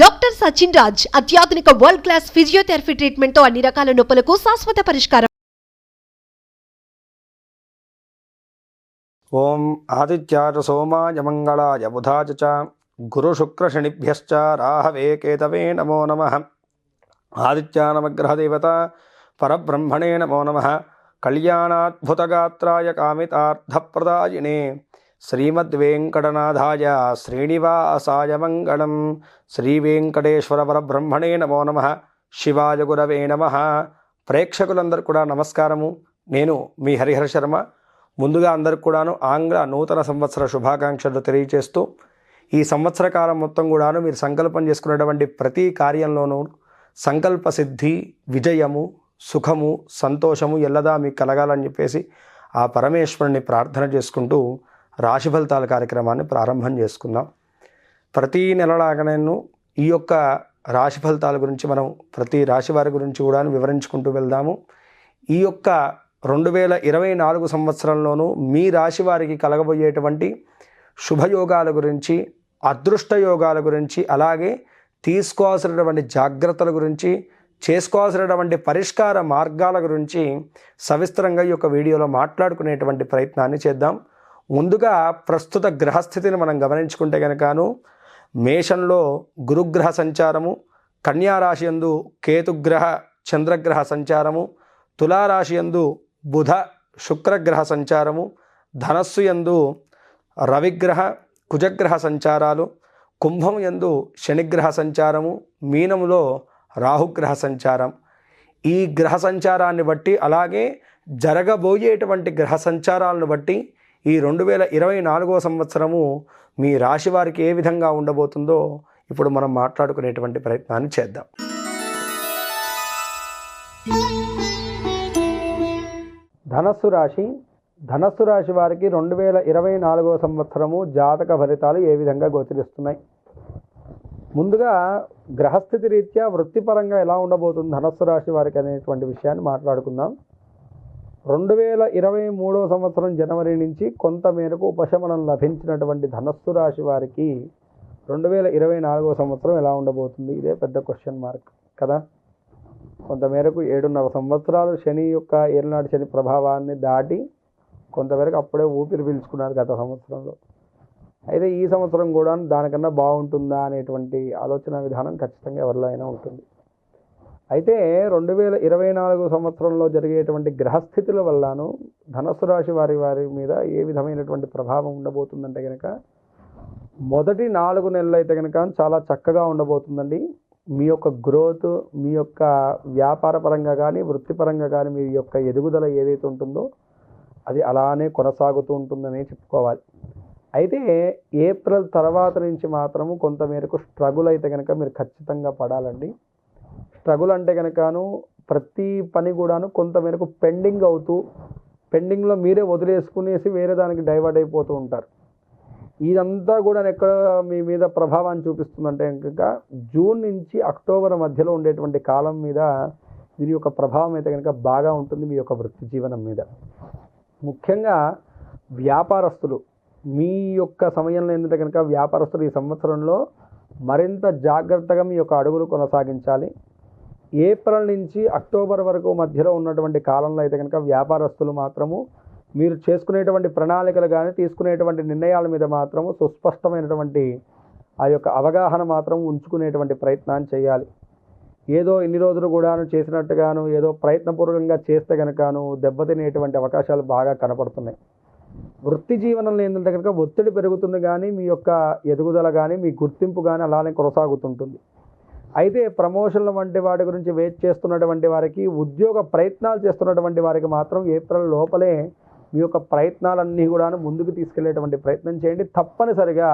Doctor Sachin Raj అత్యాధునిక world class physiotherapy ట్రీట్మెంట్తో అన్ని రకాల నొప్పులకు శాశ్వత పరిష్కారం. ఓం ఆదిత్యాయ సోమాయ మంగళాయ బుధాయ చ శనిభ్యశ్చ రాహవే కేతవే నమో నమ. ఆదిత్యానమగ్రహదేవత పరబ్రహ్మణే నమో నమ. కళ్యాణాద్భుతగాత్రాయ కామితార్థప్రదాయినే శ్రీమద్వేంకటనాథాయ శ్రీనివాసాయ మంగళం శ్రీవేంకటేశ్వర పరబ్రహ్మణే నమో నమ. శివాయ గురవే నమ. ప్రేక్షకులందరూ కూడా నమస్కారము. నేను మీ హరిహర శర్మ. ముందుగా అందరికి కూడాను ఆంగ్ల నూతన సంవత్సర శుభాకాంక్షలు తెలియజేస్తూ ఈ సంవత్సర కాలం మొత్తం కూడాను మీరు సంకల్పం చేసుకునేటువంటి ప్రతి కార్యంలోనూ సంకల్ప సిద్ధి విజయము సుఖము సంతోషము ఎల్లదా మీకు కలగాలని చెప్పేసి ఆ పరమేశ్వరుని ప్రార్థన చేసుకుంటూ రాశి ఫలితాల కార్యక్రమాన్ని ప్రారంభం చేసుకుందాం. ప్రతి నెలలాగానేను ఈ యొక్క రాశి ఫలితాల గురించి మనం ప్రతి రాశి వారి గురించి కూడా వివరించుకుంటూ వెళ్దాము. ఈ యొక్క రెండు వేల ఇరవై నాలుగు సంవత్సరంలోనూ మీ రాశి వారికి కలగబోయేటువంటి శుభయోగాల గురించి అదృష్ట యోగాల గురించి అలాగే తీసుకోవాల్సినటువంటి జాగ్రత్తల గురించి చేసుకోవాల్సినటువంటి పరిష్కార మార్గాల గురించి సవిస్తరంగా ఈ యొక్క వీడియోలో మాట్లాడుకునేటువంటి ప్రయత్నాన్ని చేద్దాం. ముందుగా ప్రస్తుత గ్రహస్థితిని మనం గమనించుకుంటే కనుకను మేషంలో గురుగ్రహ సంచారము కన్యారాశి యందు కేతుగ్రహ చంద్రగ్రహ సంచారము తులారాశి యందు బుధ శుక్రగ్రహ సంచారము ధనస్సు యందు రవిగ్రహ కుజగ్రహ సంచారాలు కుంభం యందు శనిగ్రహ సంచారము మీనములో రాహుగ్రహ సంచారం. ఈ గ్రహ సంచారాన్ని బట్టి అలాగే జరగబోయేటువంటి గ్రహ సంచారాలను బట్టి ఈ రెండు వేల ఇరవై నాలుగో సంవత్సరము మీ రాశి వారికి ఏ విధంగా ఉండబోతుందో ఇప్పుడు మనం మాట్లాడుకునేటువంటి ప్రయత్నాన్ని చేద్దాం. ధనస్సు రాశి. ధనస్సు రాశి వారికి రెండు వేల ఇరవై నాలుగో సంవత్సరము జాతక ఫలితాలు ఏ విధంగా గోచరిస్తున్నాయి? ముందుగా గ్రహస్థితి రీత్యా వృత్తిపరంగా ఎలా ఉండబోతుంది ధనస్సు రాశి వారికి అనేటువంటి విషయాన్ని మాట్లాడుకుందాం. రెండు వేల ఇరవై మూడో సంవత్సరం జనవరి నుంచి కొంతమేరకు ఉపశమనం లభించినటువంటి ధనస్సు రాశి వారికి రెండు వేల ఇరవై నాలుగో సంవత్సరం ఎలా ఉండబోతుంది? ఇదే పెద్ద క్వశ్చన్ మార్క్ కదా? కొంతమేరకు ఏడున్నర సంవత్సరాలు శని యొక్క ఏలనాటి శని ప్రభావాన్ని దాటి కొంతవరకు అప్పుడే ఊపిరి పీల్చుకున్నారు గత సంవత్సరంలో. అయితే ఈ సంవత్సరం కూడా దానికన్నా బాగుంటుందా అనేటువంటి ఆలోచన విధానం ఖచ్చితంగా ఎవరిలో అయినా ఉంటుంది. అయితే రెండు వేల ఇరవై నాలుగు సంవత్సరంలో జరిగేటువంటి గ్రహస్థితుల వల్లను ధనస్సు రాశి వారి వారి మీద ఏ విధమైనటువంటి ప్రభావం ఉండబోతుందంటే కనుక మొదటి నాలుగు నెలలు అయితే కనుక చాలా చక్కగా ఉండబోతుందండి. మీ యొక్క గ్రోత్ మీ యొక్క వ్యాపార పరంగా కానీ వృత్తిపరంగా కానీ మీ యొక్క ఎదుగుదల ఏదైతే ఉంటుందో అది అలానే కొనసాగుతూ ఉంటుందని చెప్పుకోవాలి. అయితే ఏప్రిల్ తర్వాత నుంచి మాత్రము కొంతమేరకు స్ట్రగుల్ అయితే కనుక మీరు ఖచ్చితంగా పడాలండి. స్ట్రగుల్ అంటే కనుకను ప్రతి పని కూడాను కొంతమేరకు పెండింగ్ అవుతూ పెండింగ్లో మీరే వదిలేసుకునేసి వేరే దానికి డైవర్ట్ అయిపోతూ ఉంటారు. ఇదంతా కూడా ఎక్కడ మీ మీద ప్రభావాన్ని చూపిస్తుందంటే కనుక జూన్ నుంచి అక్టోబర్ మధ్యలో ఉండేటువంటి కాలం మీద దీని యొక్క ప్రభావం అయితే కనుక బాగా ఉంటుంది మీ యొక్క వృత్తి జీవనం మీద. ముఖ్యంగా వ్యాపారస్తులు మీ యొక్క సమయంలో ఏంటంటే కనుక వ్యాపారస్తులు ఈ సంవత్సరంలో మరింత జాగ్రత్తగా మీ యొక్క అడుగులు కొనసాగించాలి. ఏప్రిల్ నుంచి అక్టోబర్ వరకు మధ్యలో ఉన్నటువంటి కాలంలో అయితే కనుక వ్యాపారస్తులు మాత్రము మీరు చేసుకునేటువంటి ప్రణాళికలు కానీ తీసుకునేటువంటి నిర్ణయాల మీద మాత్రము సుస్పష్టమైనటువంటి ఆ యొక్క అవగాహన మాత్రం ఉంచుకునేటువంటి ప్రయత్నాన్ని చేయాలి. ఏదో ఇన్ని రోజులు కూడాను చేసినట్టుగాను ఏదో ప్రయత్నపూర్వకంగా చేస్తే కనుకను దెబ్బతినేటువంటి అవకాశాలు బాగా కనపడుతున్నాయి. వృత్తి జీవనంలో ఏంటంటే కనుక ఒత్తిడి పెరుగుతుంది కానీ మీ యొక్క ఎదుగుదల కానీ మీ గుర్తింపు కానీ అలానే కొనసాగుతుంటుంది. అయితే ప్రమోషన్ల వంటి వాటి గురించి వెయిట్ చేస్తున్నటువంటి వారికి ఉద్యోగ ప్రయత్నాలు చేస్తున్నటువంటి వారికి మాత్రం ఏప్రిల్ లోపలే మీ యొక్క ప్రయత్నాలన్నీ కూడా ముందుకు తీసుకెళ్ళేటువంటి ప్రయత్నం చేయండి. తప్పనిసరిగా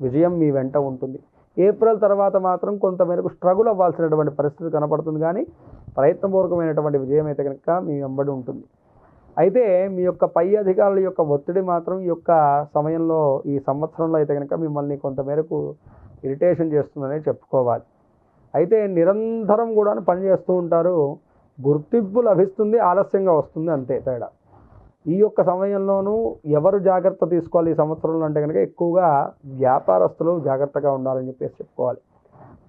విజయం మీ వెంట ఉంటుంది. ఏప్రిల్ తర్వాత మాత్రం కొంతమేరకు స్ట్రగుల్ అవ్వాల్సినటువంటి పరిస్థితి కనపడుతుంది. కానీ ప్రయత్నపూర్వకమైనటువంటి విజయం అయితే కనుక మీ వెంబడి ఉంటుంది. అయితే మీ యొక్క పై అధికారుల యొక్క ఒత్తిడి మాత్రం ఈ యొక్క సమయంలో ఈ సంవత్సరంలో అయితే కనుక మిమ్మల్ని కొంతమేరకు ఇరిటేషన్ చేస్తుందనే చెప్పుకోవాలి. అయితే నిరంతరం కూడా పనిచేస్తూ ఉంటారు. గుర్తింపు లభిస్తుంది ఆలస్యంగా వస్తుంది అంతే తేడా. ఈ యొక్క సమయంలోనూ ఎవరు జాగ్రత్త తీసుకోవాలి ఈ సంవత్సరంలో అంటే కనుక ఎక్కువగా వ్యాపారస్తులు జాగ్రత్తగా ఉండాలని చెప్పేసి చెప్పుకోవాలి.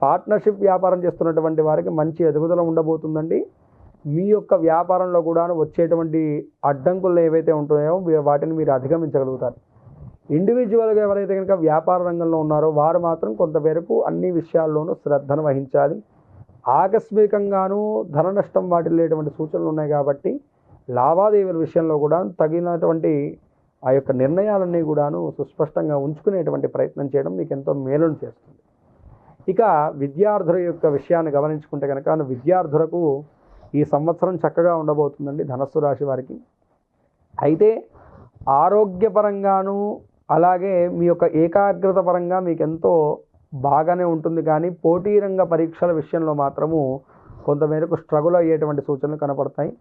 పార్ట్నర్షిప్ వ్యాపారం చేస్తున్నటువంటి వారికి మంచి ఎదుగుదల ఉండబోతుందండి. మీ యొక్క వ్యాపారంలో కూడా వచ్చేటువంటి అడ్డంకులు ఏవైతే ఉంటాయో వాటిని మీరు అధిగమించగలుగుతారు. ఇండివిజువల్గా ఎవరైతే కనుక వ్యాపార రంగంలో ఉన్నారో వారు మాత్రం కొంతమేరకు అన్ని విషయాల్లోనూ శ్రద్ధను వహించాలి. ఆకస్మికంగానూ ధన నష్టం వాటిల్లేటువంటి సూచనలు ఉన్నాయి కాబట్టి లావాదేవీల విషయంలో కూడా తగినటువంటి ఆ యొక్క నిర్ణయాలన్నీ కూడాను సుస్పష్టంగా ఉంచుకునేటువంటి ప్రయత్నం చేయడం మీకు ఎంతో మేలును చేస్తుంది. ఇక విద్యార్థుల యొక్క విషయాన్ని గమనించుకుంటే కనుక విద్యార్థులకు ఈ సంవత్సరం చక్కగా ఉండబోతుందండి ధనస్సు రాశి వారికి. అయితే ఆరోగ్యపరంగాను అలాగే మీ యొక్క ఏకాగ్రత పరంగా మీకు ఎంతో బాగానే ఉంటుంది. కానీ పోటీ రంగ పరీక్షల విషయంలో మాత్రము కొంతమేరకు స్ట్రగుల్ అయ్యేటువంటి సూచనలు కనపడతాయి.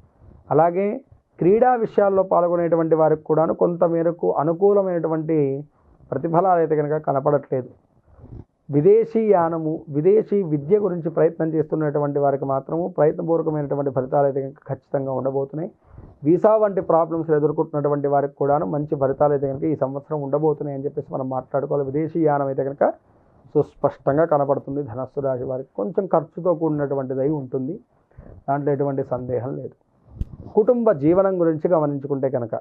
అలాగే క్రీడా విషయాల్లో పాల్గొనేటువంటి వారికి కూడాను కొంతమేరకు అనుకూలమైనటువంటి ప్రతిఫలాలు అయితే కనుక కనపడట్లేదు. విదేశీ యానము విదేశీ విద్య గురించి ప్రయత్నం చేస్తున్నటువంటి వారికి మాత్రము ప్రయత్నపూర్వకమైనటువంటి ఫలితాలు అయితే కనుక ఖచ్చితంగా ఉండబోతున్నాయి. వీసా వంటి ప్రాబ్లమ్స్ ఎదుర్కొంటున్నటువంటి వారికి కూడాను మంచి ఫలితాలు అయితే కనుక ఈ సంవత్సరం ఉండబోతున్నాయి అని చెప్పేసి మనం మాట్లాడుకోవాలి. విదేశీ యానం అయితే కనుక సుస్పష్టంగా కనపడుతుంది. ధనస్సు రాశి వారికి కొంచెం ఖర్చుతో కూడినటువంటిదై ఉంటుంది. దాంట్లో ఎటువంటి సందేహం లేదు. కుటుంబ జీవనం గురించి గమనించుకుంటే కనుక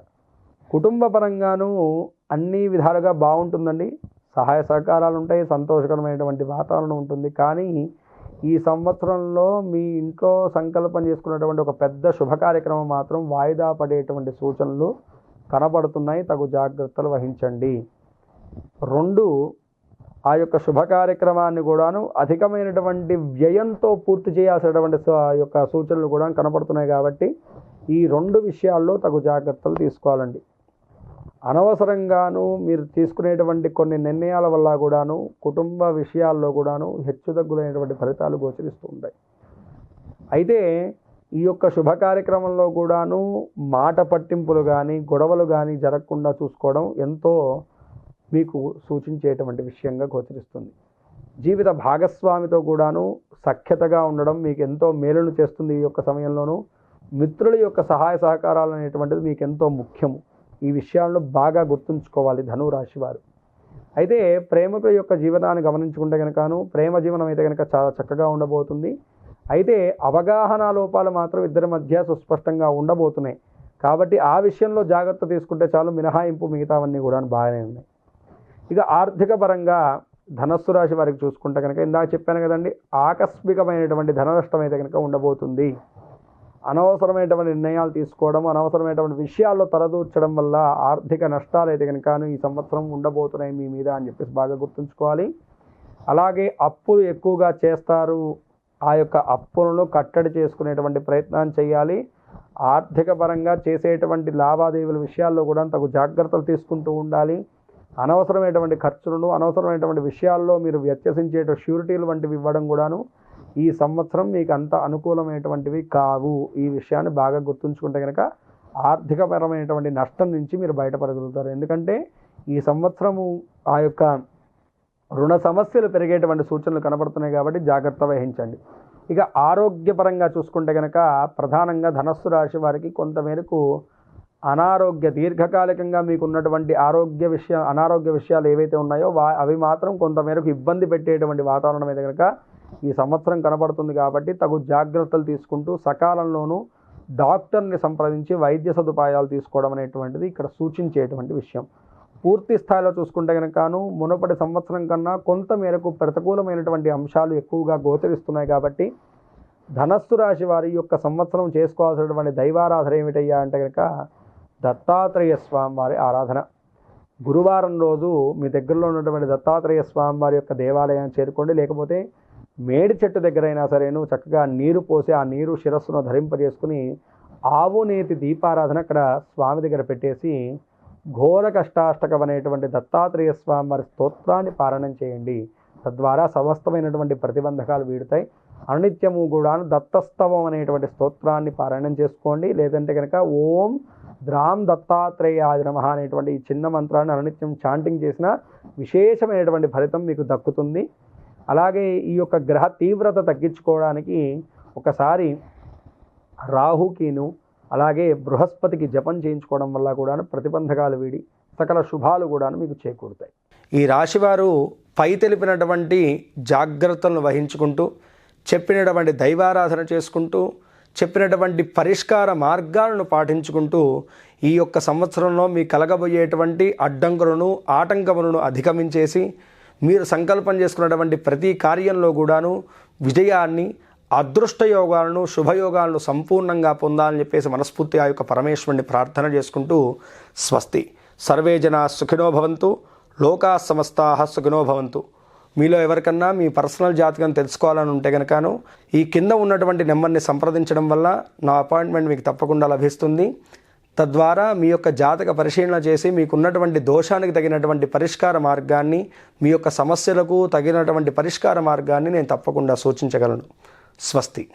కుటుంబ పరంగాను అన్ని విధాలుగా బాగుంటుందండి. సహాయ సహకారాలు ఉంటాయి సంతోషకరమైనటువంటి వాతావరణం ఉంటుంది. కానీ ఈ సంవత్సరంలో మీ ఇంట్లో సంకల్పం చేసుకున్నటువంటి ఒక పెద్ద శుభ కార్యక్రమం మాత్రం వాయిదా పడేటువంటి సూచనలు కనబడుతున్నాయి. తగు జాగ్రత్తలు వహించండి. రెండు ఆ యొక్క శుభ కార్యక్రమాన్ని కూడాను అధికమైనటువంటి వ్యయంతో పూర్తి చేయాల్సినటువంటి స- ఆ యొక్క సూచనలు కూడా కనపడుతున్నాయి కాబట్టి ఈ రెండు విషయాల్లో తగు జాగ్రత్తలు తీసుకోవాలండి. అనవసరంగాను మీరు తీసుకునేటువంటి కొన్ని నిర్ణయాల వల్ల కూడాను కుటుంబ విషయాల్లో కూడాను హెచ్చుతగ్గులైనటువంటి ఫలితాలు గోచరిస్తూ ఉంటాయి. అయితే ఈ యొక్క శుభ కార్యక్రమంలో కూడాను మాట పట్టింపులు కానీ గొడవలు కానీ జరగకుండా చూసుకోవడం ఎంతో మీకు సూచించేటువంటి విషయంగా గోచరిస్తుంది. జీవిత భాగస్వామితో కూడాను సఖ్యతగా ఉండడం మీకు ఎంతో మేలును చేస్తుంది ఈ యొక్క సమయంలోనూ. మిత్రుల యొక్క సహాయ సహకారాలు అనేటువంటిది మీకు ఎంతో ముఖ్యము. ఈ విషయాలను బాగా గుర్తుంచుకోవాలి ధనువు వారు. అయితే ప్రేమకు యొక్క జీవనాన్ని గమనించుకుంటే కనుకను ప్రేమ జీవనం అయితే కనుక చాలా చక్కగా ఉండబోతుంది. అయితే అవగాహన లోపాలు మాత్రం ఇద్దరి మధ్య సుస్పష్టంగా ఉండబోతున్నాయి. కాబట్టి ఆ విషయంలో జాగ్రత్త తీసుకుంటే చాలు మినహాయింపు మిగతావన్నీ కూడా బాగానే ఉన్నాయి. ఇక ఆర్థిక పరంగా ధనస్సు రాశి వారికి చూసుకుంటే కనుక ఇందాక చెప్పాను కదండి ఆకస్మికమైనటువంటి ధన నష్టం అయితే కనుక ఉండబోతుంది. అనవసరమైనటువంటి నిర్ణయాలు తీసుకోవడం అనవసరమైనటువంటి విషయాల్లో తలదూర్చడం వల్ల ఆర్థిక నష్టాలు అయితే కనుక ఈ సంవత్సరం ఉండబోతున్నాయి మీ మీద అని చెప్పేసి బాగా గుర్తుంచుకోవాలి. అలాగే అప్పులు ఎక్కువగా చేస్తారు. ఆ యొక్క అప్పులను కట్టడి చేసుకునేటువంటి ప్రయత్నం చేయాలి. ఆర్థిక పరంగా చేసేటువంటి లావాదేవీల విషయాల్లో కూడా తగు జాగ్రత్తలు తీసుకుంటూ ఉండాలి. అనవసరమైనటువంటి ఖర్చులను అనవసరమైనటువంటి విషయాల్లో మీరు వ్యత్యసించే షూరిటీలు వంటివి ఇవ్వడం కూడాను ఈ సంవత్సరం మీకు అంత అనుకూలమైనటువంటివి కావు. ఈ విషయాన్ని బాగా గుర్తుంచుకుంటే కనుక ఆర్థికపరమైనటువంటి నష్టం నుంచి మీరు బయటపడగలుగుతారు. ఎందుకంటే ఈ సంవత్సరము ఆ యొక్క రుణ సమస్యలు పెరిగేటువంటి సూచనలు కనబడుతున్నాయి కాబట్టి జాగ్రత్త వహించండి. ఇక ఆరోగ్యపరంగా చూసుకుంటే కనుక ప్రధానంగా ధనస్సు రాశి వారికి కొంతమేరకు అనారోగ్య దీర్ఘకాలికంగా మీకు ఉన్నటువంటి ఆరోగ్య విషయ అనారోగ్య విషయాలు ఏవైతే ఉన్నాయో వా అవి మాత్రం కొంతమేరకు ఇబ్బంది పెట్టేటువంటి వాతావరణం అయితే కనుక ఈ సంవత్సరం కనబడుతుంది కాబట్టి తగు జాగ్రత్తలు తీసుకుంటూ సకాలంలోనూ డాక్టర్ని సంప్రదించి వైద్య సదుపాయాలు తీసుకోవడం అనేటువంటిది ఇక్కడ సూచించేటువంటి విషయం. పూర్తి స్థాయిలో చూసుకుంటే కనుకను మునుపటి సంవత్సరం కన్నా కొంత మేరకు ప్రతికూలమైనటువంటి అంశాలు ఎక్కువగా గోచరిస్తున్నాయి కాబట్టి ధనస్సు రాశి వారి యొక్క సంవత్సరం చేసుకోవాల్సినటువంటి దైవారాధన ఏమిటయ్యా అంటే కనుక దత్తాత్రేయ స్వామి వారి ఆరాధన. గురువారం రోజు మీ దగ్గరలో ఉన్నటువంటి దత్తాత్రేయ స్వామి వారి యొక్క దేవాలయాన్ని చేరుకోండి. లేకపోతే మేడి చెట్టు దగ్గర అయినా సరేను చక్కగా నీరు పోసి ఆ నీరు శిరస్సును ధరింపజేసుకుని ఆవు నేతి దీపారాధన అక్కడ స్వామి దగ్గర పెట్టేసి ఘోర కష్టాష్టకం అనేటువంటి దత్తాత్రేయ స్వామి వారి స్తోత్రాన్ని పారాయణం చేయండి. తద్వారా సమస్తమైనటువంటి ప్రతిబంధకాలు వీడుతాయి. అనునిత్యము కూడా దత్తస్తవం అనేటువంటి స్తోత్రాన్ని పారాయణం చేసుకోండి. లేదంటే కనుక ఓం ద్రాం దత్తాత్రేయాది నమ అనేటువంటి ఈ చిన్న మంత్రాన్ని అనునిత్యం చాంటింగ్ చేసిన విశేషమైనటువంటి ఫలితం మీకు దక్కుతుంది. అలాగే ఈ యొక్క గ్రహ తీవ్రత తగ్గించుకోవడానికి ఒకసారి రాహుకిను అలాగే బృహస్పతికి జపం చేయించుకోవడం వల్ల కూడా ప్రతిబంధకాలు వీడి సకల శుభాలు కూడా మీకు చేకూరుతాయి. ఈ రాశివారు పై తెలిపినటువంటి జాగ్రత్తలను వహించుకుంటూ చెప్పినటువంటి దైవారాధన చేసుకుంటూ చెప్పినటువంటి పరిష్కార మార్గాలను పాటించుకుంటూ ఈ యొక్క సంవత్సరంలో మీ కలగబోయేటువంటి అడ్డంకులను ఆటంకములను అధిగమించేసి మీరు సంకల్పం చేసుకున్నటువంటి ప్రతి కార్యంలో కూడాను విజయాన్ని అదృష్ట యోగాలను శుభయోగాలను సంపూర్ణంగా పొందాలని చెప్పేసి మనస్ఫూర్తి ఆ యొక్క పరమేశ్వరుని ప్రార్థన చేసుకుంటూ స్వస్తి. సర్వే జన సుఖినో భవంతు లోకా సమస్తా సుఖినో భవంతు. మీలో ఎవరికన్నా మీ పర్సనల్ జాతకం తెలుసుకోవాలని ఉంటే కనుకను ఈ కింద ఉన్నటువంటి నెంబర్ని సంప్రదించడం వల్ల నా అపాయింట్మెంట్ మీకు తప్పకుండా లభిస్తుంది. తద్వారా మీ యొక్క జాతక పరిశీలన చేసి మీకున్నటువంటి దోషానికి తగినటువంటి పరిష్కార మార్గాన్ని మీ యొక్క సమస్యలకు తగినటువంటి పరిష్కార మార్గాన్ని నేను తప్పకుండా సూచించగలను. స్వస్తి.